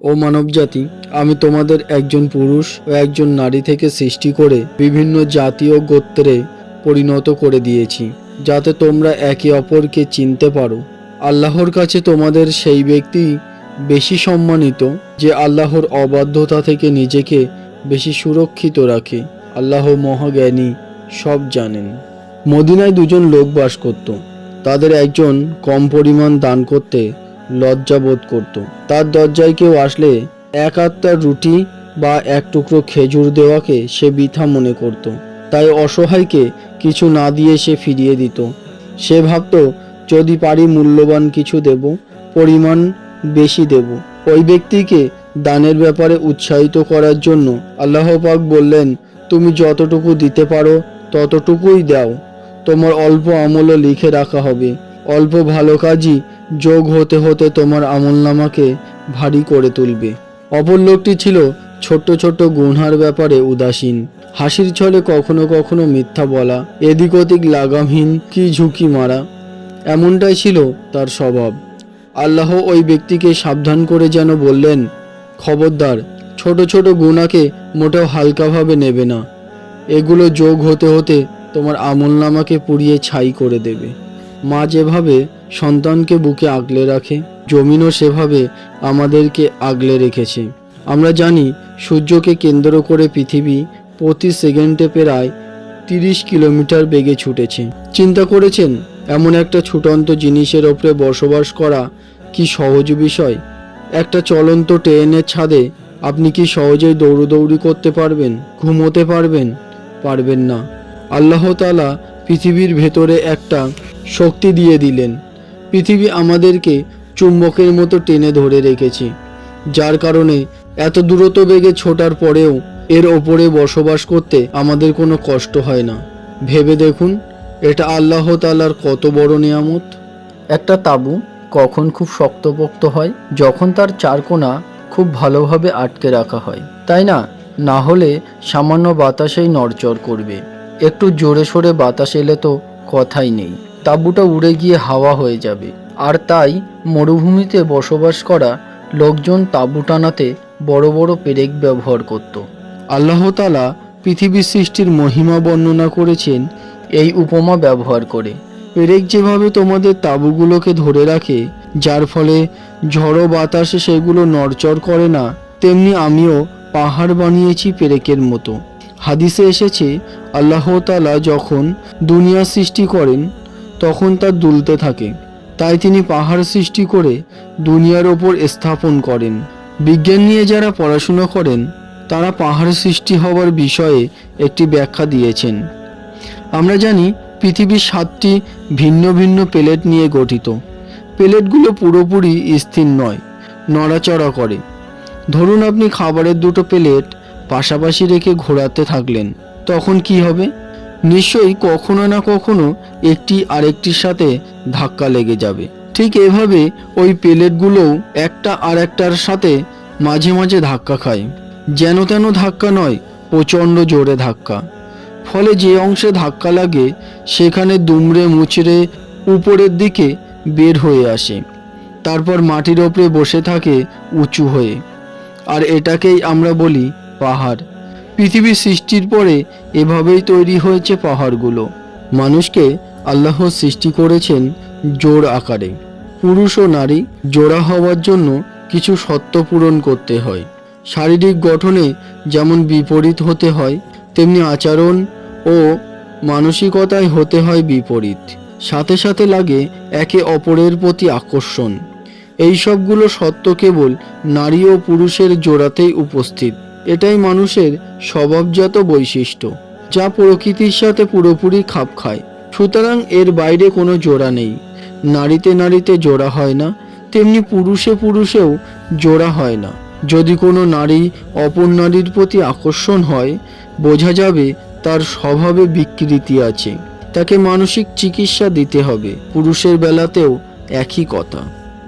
ও মানবজাতি, আমি তোমাদের একজন পুরুষ ও একজন নারী থেকে সৃষ্টি করে বিভিন্ন জাতি ও গোত্রে পরিণত করে দিয়েছি, যাতে তোমরা একে অপরকে চিনতে পারো। আল্লাহর কাছে তোমাদের সেই ব্যক্তি বেশি সম্মানিত, যে আল্লাহর অবাধ্যতা থেকে নিজেকে বেশি সুরক্ষিত রাখে। আল্লাহ মহাজ্ঞানী সব জানেন। মদিনায় দুজন লোক বাস করত। তাদের একজন কম পরিমাণ দান করতে লজ্জা বোধ করত। তার দরজায় কেউ আসলে এক আত্মার রুটি বা এক টুকরো খেজুর দেওয়াকে সে বৃথা মনে করত। তাই অসহায়কে কিছু না দিয়ে সে ফিরিয়ে দিত। সে ভাবত, যদি পারি মূল্যবান কিছু দেব, পরিমাণ বেশি দেব। ওই ব্যক্তিকে দানের ব্যাপারে উৎসাহিত করার জন্য আল্লাহ পাক বললেন, তুমি যতটুকু দিতে পারো, ততটুকুই দাও। তোমার অল্প আমলও লিখে রাখা হবে। অল্প ভালো কাজই যোগ হতে হতে তোমার আমলনামাকে ভারী করে তুলবে। অপর লোকটি ছিল ছোট্ট ছোট্ট গুনহার ব্যাপারে উদাসীন। হাসির ছলে কখনো কখনো মিথ্যা বলা, এদিক ওদিক লাগামহীন কি ঝুঁকি মারা, এমনটাই ছিল তার স্বভাব। আল্লাহ ওই ব্যক্তিকে সাবধান করে যেন বললেন, খবরদার, ছোট ছোট গুণাকে মোটেও হালকাভাবে নেবে না। এগুলো যোগ হতে হতে তোমার আমলনামাকে পুড়িয়ে ছাই করে দেবে। মা যেভাবে সন্তানকে বুকে আগলে রাখে, জমিনও সেভাবে আমাদেরকে আগলে রেখেছে। আমরা জানি সূর্যকে কেন্দ্র করে পৃথিবী প্রতি সেকেন্ডে প্রায় তিরিশ কিলোমিটার বেগে ছুটেছে। চিন্তা করেছেন, এমন একটা ছুটন্ত জিনিসের ওপরে বসবাস করা কি সহজ বিষয়? একটা চলন্ত ট্রেনের ছাদে আপনি কি সহজেই দৌড়দৌড়ি করতে পারবেন, ঘুমোতে পারবেন? পারবেন না। আল্লাহ তালা পৃথিবীর ভেতরে একটা শক্তি দিয়ে দিলেন। পৃথিবী আমাদেরকে চুম্বকের মতো টেনে ধরে রেখেছে, যার কারণে এত দ্রুত বেগে ছোটার পরেও এর ওপরে বসবাস করতে আমাদের কোনো কষ্ট হয় না। ভেবে দেখুন, এটা আল্লাহ তালার কত বড় নিয়ামত। একটা তাবু কখন খুব শক্তপোক্ত হয়, যখন তার চারকোনা খুব ভালোভাবে আটকে রাখা হয়। তাই না? না হলে সামান্য বাতাসেই নড়চড় করবে। একটু জোরে সোরে বাতাস এলে তো কথাই নেই। তাঁবুটা উড়ে গিয়ে হাওয়া হয়ে যাবে। আর তাই মরুভূমিতে বসবাস করা লোকজন তাঁবু টানাতে বড় বড় পেরেক ব্যবহার করত। আল্লাহ তালা পৃথিবীর সৃষ্টির মহিমা বর্ণনা করেছেন, এই উপমা ব্যবহার করে। পেরেক যেভাবে তোমাদের তাঁবুগুলোকে ধরে রাখে, যার ফলে ঝড়ো বাতাসে সেগুলো নড়চড় করে না, তেমনি আমিও পাহাড় বানিয়েছি পেরেকের মতো। হাদিসে এসেছে, আল্লাহ তালা যখন দুনিয়া সৃষ্টি করেন তখন তা দুলতে থাকে। তাই তিনি পাহাড় সৃষ্টি করে দুনিয়ার ওপর স্থাপন করেন। বিজ্ঞান নিয়ে যারা পড়াশুনো করেন, তারা পাহাড় সৃষ্টি হওয়ার বিষয়ে একটি ব্যাখ্যা দিয়েছেন। আমরা জানি পৃথিবীর সাতটি ভিন্ন ভিন্ন প্লেট নিয়ে গঠিত। প্লেটগুলো পুরোপুরি স্থির নয়, নড়াচড়া করে। ধরুন আপনি খাবারের দুটো প্লেট পাশাপাশি রেখে ঘোরাতে থাকলেন, তখন কি হবে? নিশ্চয়ই কখনো না কখনো একটি আরেকটির সাথে ধাক্কা লেগে যাবে। ঠিক এভাবে ওই প্লেটগুলোও একটা আর একটার সাথে মাঝে মাঝে ধাক্কা খায়। যেন তেন ধাক্কা নয়, প্রচণ্ড জোরে ধাক্কা। ফলে যে অংশে ধাক্কা লাগে, সেখানে দুমড়ে মুচড়ে উপরের দিকে বের হয়ে আসে। তারপর মাটির ওপরে বসে থাকে উঁচু হয়ে। আর এটাকেই আমরা বলি পাহাড়। পৃথিবীর সৃষ্টির পরে এভাবেই তৈরি হয়েছে পাহাড়গুলো। মানুষকে আল্লাহ সৃষ্টি করেছেন জোর আকারে। পুরুষ ও নারী জোড়া হওয়ার জন্য কিছু সত্য পূরণ করতে হয়। শারীরিক গঠনে যেমন বিপরীত হতে হয়, তেমনি আচরণ ও মানসিকতায় হতে হয় বিপরীত। সাথে সাথে লাগে একে অপরের প্রতি আকর্ষণ। এই সবগুলো সত্য কেবল নারী ও পুরুষের জোড়াতেই উপস্থিত। এটাই মানুষের স্বভাবজাত বৈশিষ্ট্য, যা প্রকৃতির সাথে পুরোপুরি খাপ খায়। সুতরাং এর বাইরে কোনো জোড়া নেই। নারীতে নারীতে জোড়া হয় না, তেমনি পুরুষে পুরুষেও জোড়া হয় না। যদি কোনো নারী অপর নারীর প্রতি আকর্ষণ হয়, বোঝা যাবে তার স্বভাবে বিকৃতি আছে। তাকে মানসিক চিকিৎসা দিতে হবে। পুরুষের বেলাতেও একই কথা।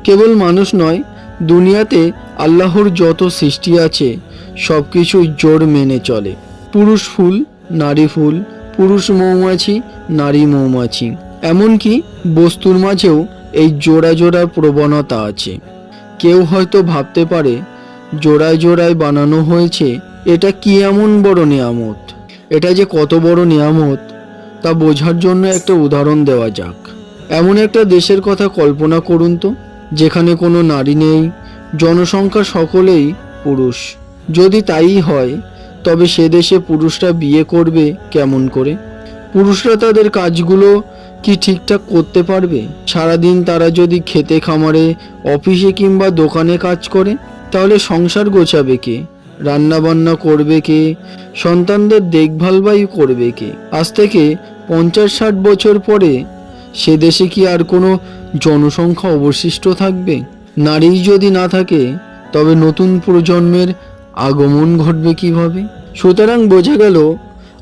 কেবল মানুষ নয় দুনিয়াতে আল্লাহর যত সৃষ্টি আছে সব কিছুই জোর মেনে চলে। পুরুষ ফুল, নারী ফুল, পুরুষ মৌমাছি, নারী মৌমাছি। এমনকি বস্তুর মাঝেও এই জোড়া জোড়ার প্রবণতা আছে। কেউ হয়তো ভাবতে পারে, জোড়ায় জোড়ায় বানানো হয়েছে, এটা কি এমন বড় নিয়ামত? এটা যে কত বড় নিয়ামত, তা বোঝার জন্য একটা উদাহরণ দেওয়া যাক। এমন একটা দেশের কথা কল্পনা করুন তো। যেখানে কোনো নারী নেই, জনসংখ্যা সকলেই পুরুষ। যদি তাই হয়, তবে সে দেশে পুরুষরা বিয়ে করবে কেমন করে? পুরুষরা তাদের কাজগুলো কি ঠিকঠাক করতে পারবে? সারাদিন তারা যদি খেতে খামারে, অফিসে কিংবা দোকানে কাজ করে, তাহলে সংসার গোছাবে কে? রান্না বান্না করবে কে? সন্তানদের দেখভাল বাই করবে কে? আজ থেকে পঞ্চাশ ষাট বছর পরে সে দেশে কি আর কোনো জনসংখ্যা অবশিষ্ট থাকবে। নারী যদি না থাকে, তবে নতুন প্রজন্মের আগমন ঘটবে কীভাবে? সুতরাং বোঝা গেল,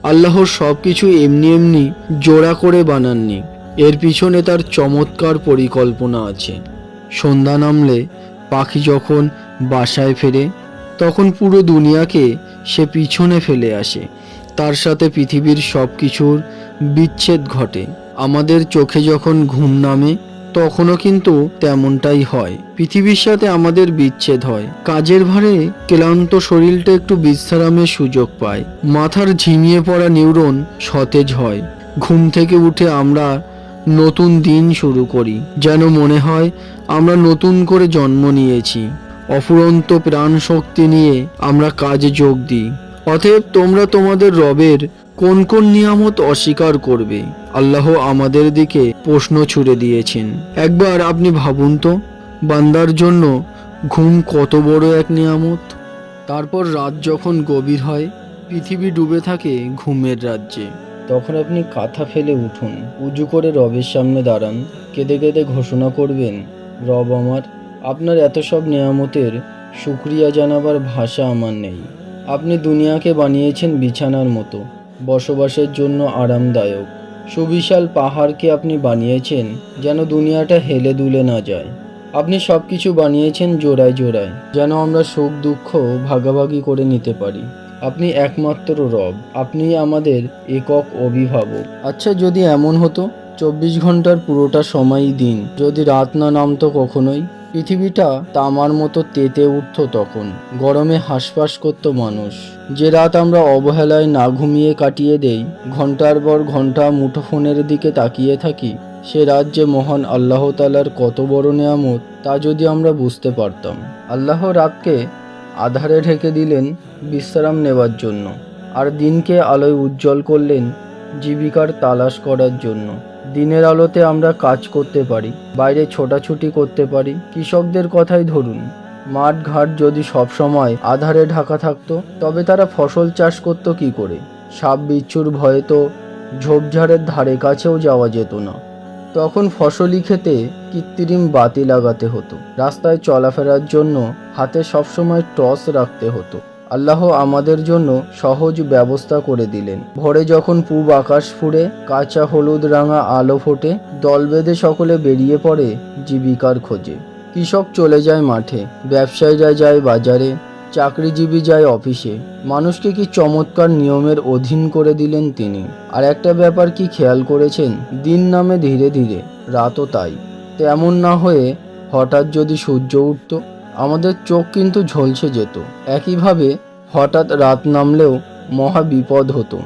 আল্লাহর সব কিছু এমনি এমনি জোড়া করে বানাননি। এর পিছনে তার চমৎকার পরিকল্পনা আছে। সন্ধ্যা নামলে পাখি যখন বাসায় ফেরে, তখন পুরো দুনিয়াকে সে পিছনে ফেলে আসে। তার সাথে পৃথিবীর সব কিছুর বিচ্ছেদ ঘটে। আমাদের চোখে যখন ঘুম নামে তখনও কিন্তু তেমনটাই হয়। পৃথিবীর সাথে আমাদের বিচ্ছেদ হয়। কাজের ভারে ক্লান্ত শরীরটা একটু বিশ্রামের সুযোগ পায়। মাথার ঝিমিয়ে পড়া নিউরন সতেজ হয়। ঘুম থেকে উঠে আমরা নতুন দিন শুরু করি, যেন মনে হয় আমরা নতুন করে জন্ম নিয়েছি। অফুরন্ত প্রাণ শক্তি নিয়ে আমরা কাজে যোগ দিই। অতএব তোমরা তোমাদের রবের কোন কোন নিয়ামত অস্বীকার করবে? আল্লাহ আমাদের দিকে প্রশ্ন ছুড়ে দিয়েছেন। একবার আপনি ভাবুন তো, বান্দার জন্য ঘুম কত বড় এক নিয়ামত? তারপর রাত যখন গভীর হয়, পৃথিবী ডুবে থাকে ঘুমের রাজ্যে। তখন আপনি কাঁথা ফেলে উঠুন, উজু করে রবের সামনে দাঁড়ান, কেঁদে কেঁদে ঘোষণা করবেন, রব আমার, আপনার এত সব নিয়ামতের শুক্রিয়া জানাবার ভাষা আমার নেই। আপনি দুনিয়াকে বানিয়েছেন বিছানার মতো। বসবাসের জন্য আরামদায়ক। সুবিশাল পাহাড়কে আপনি বানিয়েছেন যেন দুনিয়াটা হেলে দুলে না যায়? আপনি সব কিছু বানিয়েছেন জোড়ায় জোড়ায়, যেন আমরা সুখ, দুঃখ ভাগাভাগি করে নিতে পারি। আপনি একমাত্র রব, আপনি আমাদের একক অভিভাবক। আচ্ছা যদি এমন হতো, চব্বিশ ঘণ্টার পুরোটা সময়ই দিন, যদি রাত না নামতো কখনোই? পৃথিবীটা তামার মতো তেতে উঠতো তখন, গরমে হাঁসফাঁস করতো মানুষ। যে রাত আমরা অবহেলায় না ঘুমিয়ে কাটিয়ে দেই ঘণ্টার পর ঘণ্টা মুঠোফোনের দিকে তাকিয়ে থাকি, সে রাত যে মহান আল্লাহ তালার কত বড় নেয়ামত, তা যদি আমরা বুঝতে পারতাম। আল্লাহ রাতকে আধারে ঢেকে দিলেন বিশ্রাম নেবার জন্য, আর দিনকে আলোয় উজ্জ্বল করলেন জীবিকার তালাশ করার জন্য। দিনের আলোতে আমরা কাজ করতে পারি, বাইরে ছোটাছুটি করতে পারি। কৃষকদের কথাই ধরুন। মাঠ ঘাট যদি সব সময় আধারে ঢাকা থাকতো, তবে তারা ফসল চাষ করতো কি করে? সাপ বিচ্ছুর ভয়ে তো ঝোপঝাড়ের ধারে কাছেও যাওয়া যেত না। তখন ফসলি খেতে কৃত্রিম বাতি লাগাতে হতো। রাস্তায় চলাফেরার জন্য হাতে সবসময় টর্চ রাখতে হতো। আল্লাহ আমাদের জন্য সহজ ব্যবস্থা করে দিলেন। ভোরে যখন পূব আকাশ ফুড়ে, কাঁচা হলুদ রাঙা আলো ফোটে, দল বেঁধে সকলে বেরিয়ে পড়ে জীবিকার খোঁজে। কৃষক চলে যায় মাঠে, ব্যবসায়ীরা যায় বাজারে, চাকরিজীবী যায় অফিসে। মানুষকে কি চমৎকার নিয়মের অধীন করে দিলেন তিনি? আর একটা ব্যাপার কি খেয়াল করেছেন? দিন নামে ধীরে ধীরে, রাতও তাই। তেমন না হয়ে হঠাৎ যদি সূর্য উঠত, আমাদের চোখ কিন্তু ঝলসে যেত। একইভাবে হঠাৎ রাত নামলেও মহা বিপদ হতো।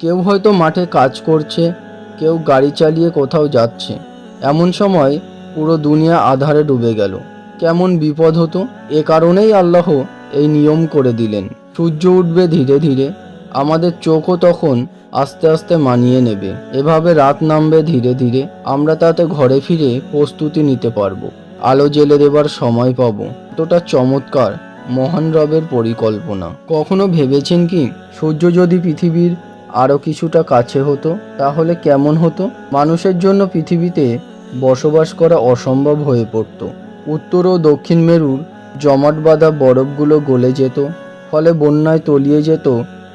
কেউ হয়তো মাঠে কাজ করছে, কেউ গাড়ি চালিয়ে কোথাও যাচ্ছে। এমন সময় পুরো দুনিয়া আধারে ডুবে গেল। কেমন বিপদ হতো? এ কারণেই আল্লাহ এই নিয়ম করে দিলেন। সূর্য উঠবে ধীরে ধীরে। আমাদের চোখও তখন আস্তে আস্তে মানিয়ে নেবে। এভাবে রাত নামবে ধীরে ধীরে। আমরা তাতে ঘরে ফিরে প্রস্তুতি নিতে পারব। আলো জেলে দেবার সময় পাব। এতটা চমৎকার, মহান রবের পরিকল্পনা। কখনো ভেবেছেন কি, সূর্য যদি পৃথিবীর আরও কিছুটা কাছে হতো, তাহলে কেমন হতো? মানুষের জন্য পৃথিবীতে বসবাস করা অসম্ভব হয়ে পড়ত। উত্তর ও দক্ষিণ মেরুর জমাট বাঁধা বরফগুলো গলে যেত, ফলে বন্যায় তলিয়ে যেত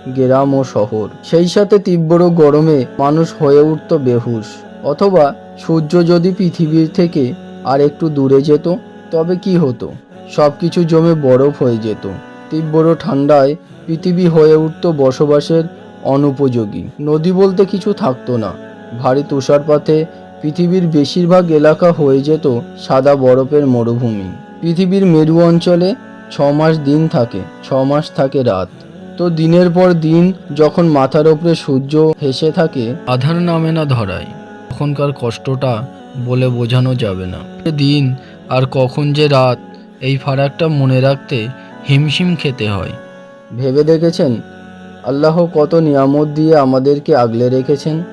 গ্রাম ও শহর। সেই সাথে তীব্র গরমে মানুষ হয়ে উঠত বেহুশ। অথবা সূর্য যদি পৃথিবীর থেকে আর একটু দূরে যেত, তবে কি হতো? সব কিছু জমে বরফ হয়ে যেত। তীব্র ঠান্ডায় পৃথিবী হয়ে উঠত বসবাসের অনুপযোগী। নদী বলতে কিছু থাকতো না। ভারী তুষারপাতে পৃথিবীর বেশিরভাগ এলাকা হয়ে যেত সাদা বরফের মরুভূমি। পৃথিবীর মেরু অঞ্চলে ছ মাস দিন থাকে, ছ মাস থাকে রাত। তো দিনের পর দিন যখন মাথার ওপরে সূর্য হেসে থাকে, আধার নামে না ধরায়। তখনকার কষ্টটা বলে বোঝানো যাবে না। দিন আর কখন যে রাত, এই ফারাকটা মনে রাখতে হিমশিম খেতে হয়। ভেবে দেখেছেন? আল্লাহ কত নিয়ামত দিয়ে আমাদেরকে আগলে রেখেছেন।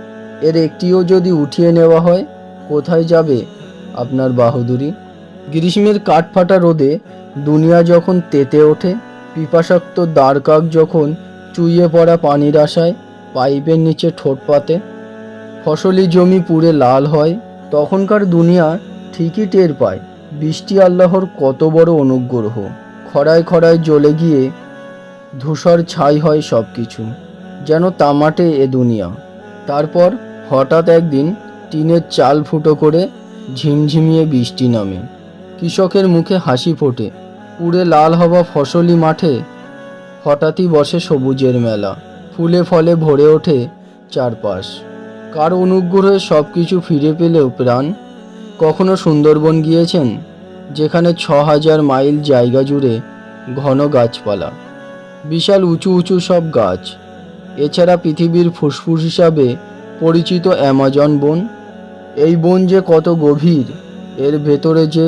এর একটিও যদি উঠিয়ে নেওয়া হয়, কোথায় যাবে আপনার বাহাদুরি? গ্রীষ্মের কাঠফাটা রোদে দুনিয়া যখন তেতে ওঠে, পিপাসাক্ত দ্বারকাক যখন চুইয়ে পড়া পানির আশায় পাইপের নিচে ঠোঁট পাতে, ফসলি জমি পুড়ে লাল হয়, তখনকার দুনিয়া ঠিকই টের পায়, বৃষ্টি আল্লাহর কত বড় অনুগ্রহ। খরায় খরায় জ্বলে গিয়ে ধূসর ছাই হয় সব কিছু যেন তামাটে এ দুনিয়া। তারপর হঠাৎ একদিন টিনের চাল ফুটো করে ঝিমঝিমিয়ে বৃষ্টি নামে। কৃষকের মুখে হাসি ফোটে। পুড়ে লাল হওয়া ফসলি মাঠে হঠাৎই বসে সবুজের মেলা। ফুলে ফলে ভরে ওঠে চারপাশ। কার অনুগ্রহে সব কিছু ফিরে পেলেও প্রাণ? কখনো সুন্দরবন গিয়েছেন, যেখানে ছ হাজার মাইল জায়গা জুড়ে ঘন গাছপালা। বিশাল উঁচু উঁচু সব গাছ। এছাড়া পৃথিবীর ফুসফুস হিসাবে পরিচিত অ্যামাজন বন। এই বন যে কত গভীর, এর ভেতরে যে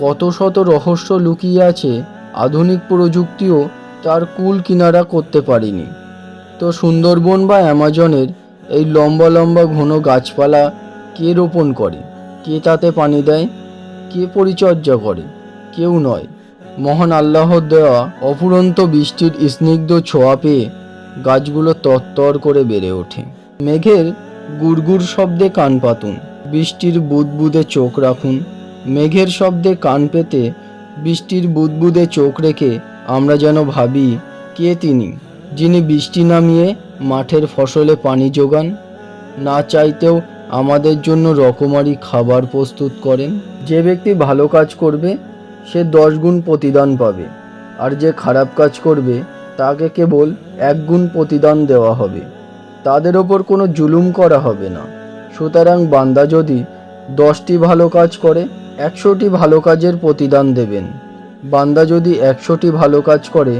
কত শত রহস্য লুকিয়ে আছে, আধুনিক প্রযুক্তিও তার কুল কিনারা করতে পারেনি। তো সুন্দরবন বা অ্যামাজনের এই লম্বা লম্বা ঘন গাছপালা কে রোপণ করে? কে তাতে পানি দেয়? কে পরিচর্যা করে? কেউ নয়। মহান আল্লাহর দেওয়া অফুরন্ত বৃষ্টির স্নিগ্ধ ছোঁয়া পেয়ে গাছগুলো তরতর করে বেড়ে ওঠে। মেঘের গুড়গুড় শব্দে কান পাতুন। বৃষ্টির বুদবুদে চোখ রাখুন। মেঘের শব্দে কান পেতে বৃষ্টির বুদবুদে চোখ রেখে আমরা যেন ভাবি, কে তিনি? যিনি বৃষ্টি নামিয়ে মাঠের ফসলে পানি যোগান, না চাইতেও আমাদের জন্য রকমারি খাবার প্রস্তুত করেন। যে ব্যক্তি ভালো কাজ করবে, সে দশ গুণ প্রতিদান পাবে। আর যে খারাপ কাজ করবে, তাকে কেবল এক গুণ প্রতিদান দেওয়া হবে। তাদের ওপর কোনো জুলুম করা হবে না। সুতরাং বান্দা যদি দশটি ভালো কাজ করে, একশোটি ভালো কাজের প্রতিদান দেবেন। বান্দা যদি একশোটি ভালো কাজ করে,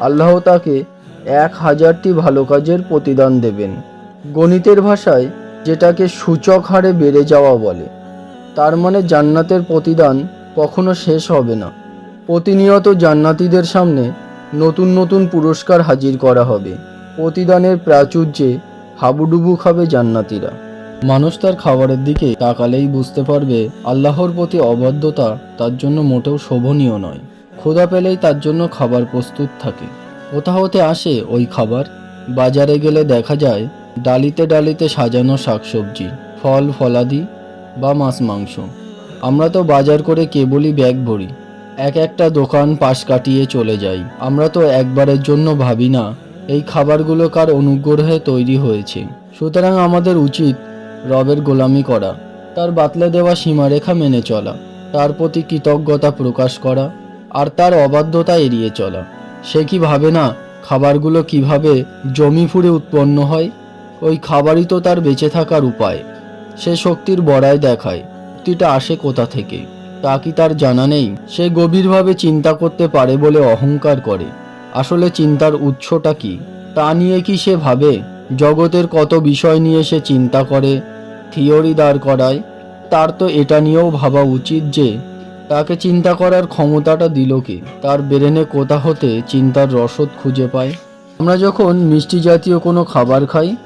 আল্লাহ তাকে এক হাজারটি ভালো কাজের প্রতিদান দেবেন। গণিতের ভাষায় যেটাকে সূচক হারে বেড়ে যাওয়া বলে, তার মানে জান্নাতের প্রতিদান কখনো শেষ হবে না। প্রতিনিয়ত জান্নাতীদের সামনে নতুন নতুন পুরস্কার হাজির করা হবে। প্রতিদানের প্রাচুর্যে হাবুডুবু খাবে জান্নাতীরা। মানুষ তার খাবারের দিকে তাকালেই বুঝতে পারবে, আল্লাহর প্রতি অবাধ্যতা তার জন্য মোটেও শোভনীয় নয়। ক্ষুধা পেলেই তার জন্য খাবার প্রস্তুত থাকে। কোথা হতে আসে ওই খাবার? বাজারে গেলে দেখা যায়, ডালিতে ডালিতে সাজানো শাকসবজি, ফল, ফলাদি বা মাছ, মাংস। আমরা তো বাজার করে কেবলই ব্যাগ ভরি। এক একটা দোকান পাশ কাটিয়ে চলে যাই। আমরা তো একবারের জন্য ভাবি না এই খাবারগুলো কার অনুগ্রহে তৈরি হয়েছে। সুতরাং আমাদের উচিত রবের গোলামি করা, তার বাতলে দেওয়া সীমারেখা মেনে চলা, তার প্রতি কৃতজ্ঞতা প্রকাশ করা, আর তার অবাধ্যতা এড়িয়ে চলা। সে কি ভাবে না খাবারগুলো কীভাবে জমি ফুঁড়ে উৎপন্ন হয়? ওই খাবারই তো তার বেঁচে থাকার উপায়। সে শক্তির বড়ায় দেখায় শক্তিটা আসে কোথা থেকে? তা কি তার জানা নেই? সে গভীরভাবে চিন্তা করতে পারে বলে অহংকার করে। আসলে চিন্তার উৎসটা কি? তা নিয়ে কি সে ভাবে? জগতের কত বিষয় নিয়ে সে চিন্তা করে? থিওরি দাঁড় করায়। তার তো এটা নিয়েও ভাবা উচিত যে, তাকে চিন্তা করার ক্ষমতাটা দিল কে? তার ব্রেনে কোথা হতে চিন্তার রসদ খুঁজে পায়? আমরা যখন মিষ্টি জাতীয় কোনো খাবার খাই,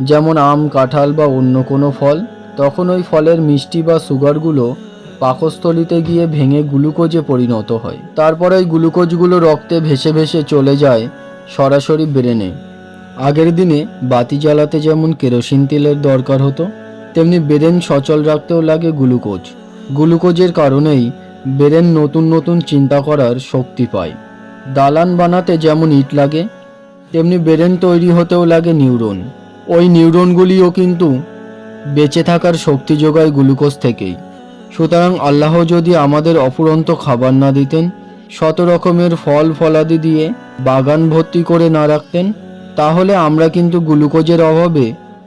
যেমন আম, কাঁঠাল বা অন্য কোনো ফল, তখন ওই ফলের মিষ্টি বা সুগারগুলো পাকস্থলিতে গিয়ে ভেঙে গ্লুকোজে পরিণত হয়। তারপর ওই গ্লুকোজগুলো রক্তে ভেসে ভেসে চলে যায় সরাসরি ব্রেনে। আগের দিনে বাতি জ্বালাতে যেমন কেরোসিন তেলের দরকার হতো, তেমনি ব্রেন সচল রাখতেও লাগে গ্লুকোজ। গ্লুকোজের কারণেই ব্রেন নতুন নতুন চিন্তা করার শক্তি পায়। দালান বানাতে যেমন ইট লাগে, তেমনি ব্রেন তৈরি হতেও লাগে নিউরন। ওই নিউরনগুলিও কিন্তু বেঁচে থাকার শক্তি যোগায় গ্লুকোজ থেকেই। সুতরাং আল্লাহ যদি আমাদের অফুরন্ত খাবার না দিতেন, শত রকমের ফল ফলাদি দিয়ে বাগান ভর্তি করে না রাখতেন, তাহলে আমরা কিন্তু গ্লুকোজের অভাবে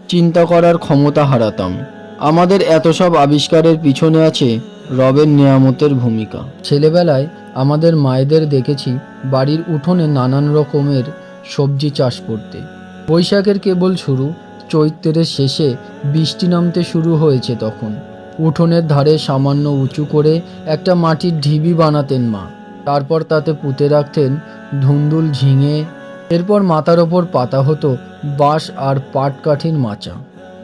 চিন্তা করার ক্ষমতা হারাতাম। আমাদের এত সব আবিষ্কারের পিছনে আছে রবের নিয়ামতের ভূমিকা। ছেলেবেলায় আমাদের মায়েদের দেখেছি বাড়ির উঠোনে নানান রকমের সবজি চাষ করতে। বৈশাখের কেবল শুরু, চৈত্রের শেষে বৃষ্টি নামতে শুরু হয়েছে তখন। উঠোনের ধারে সামান্য উঁচু করে একটা মাটির ঢিবি বানাতেন মা। তারপর তাতে পুঁতে রাখতেন ধুন্দুল ঝিঙে। এরপর মাথার ওপর পাতা হতো বাঁশ আর পাটকাঠির মাচা।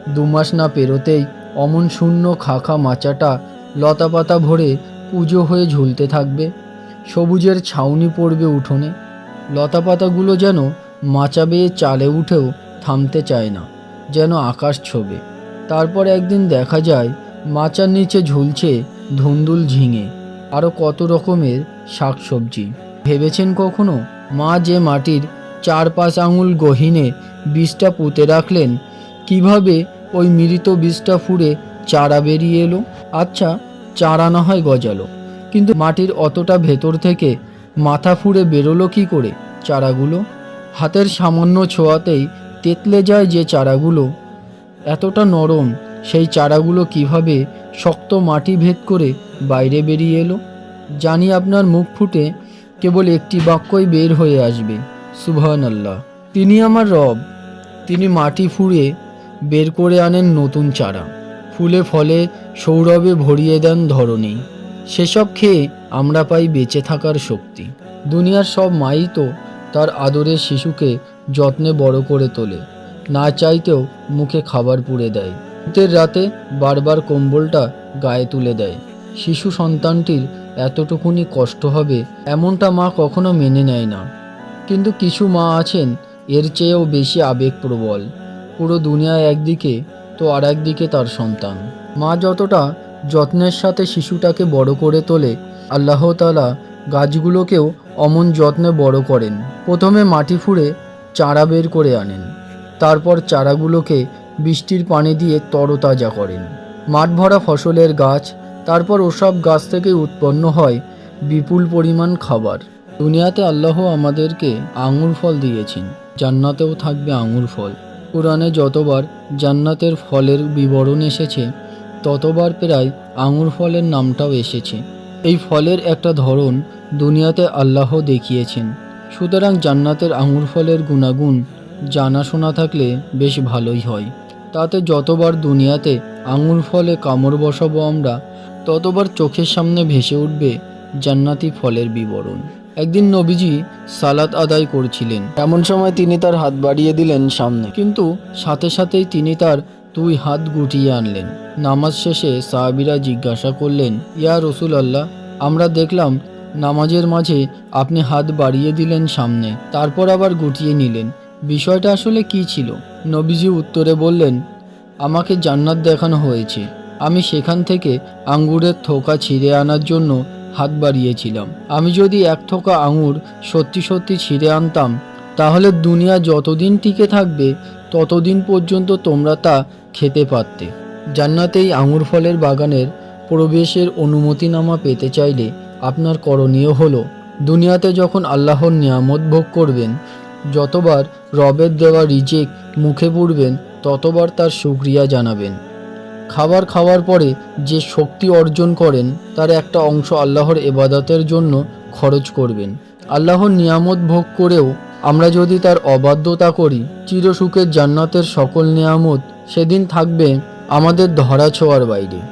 দুমাস না পেরোতেই অমন শূন্য খাখা মাচাটা লতাপাতা ভরে পুজো হয়ে ঝুলতে থাকবে। সবুজের ছাউনি পড়বে উঠোনে। লতাপাতাগুলো যেন মাচা বেয়ে চালে উঠেও থামতে চায় না, যেন আকাশ ছোবে। তারপর একদিন দেখা যায় মাচার নিচে ঝুলছে ধুন্দুল ঝিঙে। আরও কত রকমের শাকসবজি। ভেবেছেন কখনো? মা যে মাটির চার পাঁচ আঙুল গহিনে বীজটা পুঁতে রাখলেন, কীভাবে ওই মৃত বীজটা ফুঁড়ে চারা বেরিয়ে এলো? আচ্ছা চারা না হয় গজালো। কিন্তু মাটির অতটা ভেতর থেকে মাথা ফুঁড়ে বেরোলো কি করে চারাগুলো? হাতের সামান্য ছোঁয়াতেই তেতলে যায় যে চারাগুলো। এতটা নরম সেই চারাগুলো কীভাবে শক্ত মাটি ভেদ করে বাইরে বেরিয়ে এলো? জানি আপনার মুখ ফুটে কেবল একটি বাক্যই বের হয়ে আসবে। সুবহান আল্লাহ তিনি আমার রব। তিনি মাটি ফুঁড়ে বের করে আনেন নতুন চারা। ফুলে ফলে সৌরভে ভরিয়ে দেন ধরণী। সেসব খেয়ে আমরা পাই বেঁচে থাকার শক্তি। দুনিয়ার সব মাই তো তার আদরের শিশুকে যত্নে বড় করে তোলে। না চাইতেও মুখে খাবার পুড়ে দেয়। শীতের রাতে বারবার কম্বলটা গায়ে তুলে দেয়। শিশু সন্তানটির এতটুকুনি কষ্ট হবে এমনটা মা কখনো মেনে নেয় না। কিন্তু কিছু মা আছেন, এর চেয়েও বেশি আবেগপ্রবল। পুরো দুনিয়া একদিকে তো আর একদিকে তার সন্তান। মা যতটা যত্নের সাথে শিশুটাকে বড় করে তোলে, আল্লাহ তালা গাছগুলোকেও অমন যত্নে বড় করেন। প্রথমে মাটি ফুঁড়ে চারা বের করে আনেন। তারপর চারাগুলোকে বৃষ্টির পানি দিয়ে তরতাজা করেন। মাঠ ভরা ফসলের গাছ, তারপর ওসব গাছ থেকে উৎপন্ন হয় বিপুল পরিমাণ খাবার। দুনিয়াতে আল্লাহ আমাদেরকে আঙুর ফল দিয়েছেন, জান্নাতেও থাকবে আঙুর ফল। কোরআনে যতবার জান্নাতের ফলের বিবরণ এসেছে, ততবার প্রায় আঙুর ফলের নামটাও এসেছে। এই ফলের একটা ধরন দুনিয়াতে আল্লাহ দেখিয়েছেন। সুতরাং জান্নাতের আঙুর ফলের গুণাগুণ জানাশোনা থাকলে বেশ ভালোই হয়। তাতে যতবার দুনিয়াতে আঙুর ফলে কামড় বসাবো আমরা, ততবার চোখের সামনে ভেসে উঠবে জান্নাতি ফলের বিবরণ। একদিন নবীজি সালাত আদায় করছিলেন। এমন সময় তিনি তার হাত বাড়িয়ে দিলেন সামনে। কিন্তু সাথে সাথেই তিনি তার দুই হাত গুটিয়ে আনলেন। নামাজ শেষে সাহাবিরা জিজ্ঞাসা করলেন, ইয়া রসুল আল্লাহ আমরা দেখলাম নামাজের মাঝে আপনি হাত বাড়িয়ে দিলেন সামনে, তারপর আবার গুটিয়ে নিলেন। বিষয়টা আসলে কি ছিল? নবীজি উত্তরে বললেন, আমাকে জান্নাত দেখানো হয়েছে। আমি সেখান থেকে আঙ্গুরের থোকা ছিঁড়ে আনার জন্য হাত বাড়িয়েছিলাম। আমি যদি এক থোকা আঙুর সত্যি সত্যি ছিঁড়ে আনতাম, তাহলে দুনিয়া যতদিন টিকে থাকবে, ততদিন পর্যন্ত তোমরা তা খেতে পারতে। জান্নাতেই আঙুর ফলের বাগানের প্রবেশের অনুমতিনামা পেতে চাইলে আপনার করণীয় হলো, দুনিয়াতে যখন আল্লাহর নিয়ামত ভোগ করবেন যতবার রবের দেওয়া রিজেক মুখে পড়বেন, ততবার তার সুক্রিয়া জানাবেন। খাবার খাওয়ার পরে যে শক্তি অর্জন করেন, তার একটা অংশ আল্লাহর এবাদতের জন্য খরচ করবেন। আল্লাহর নিয়ামত ভোগ করেও আমরা যদি তার অবাধ্যতা করি, চিরসুখের জান্নাতের সকল নিয়ামত সেদিন থাকবে আমাদের ধরা ছোঁয়ার বাইরে।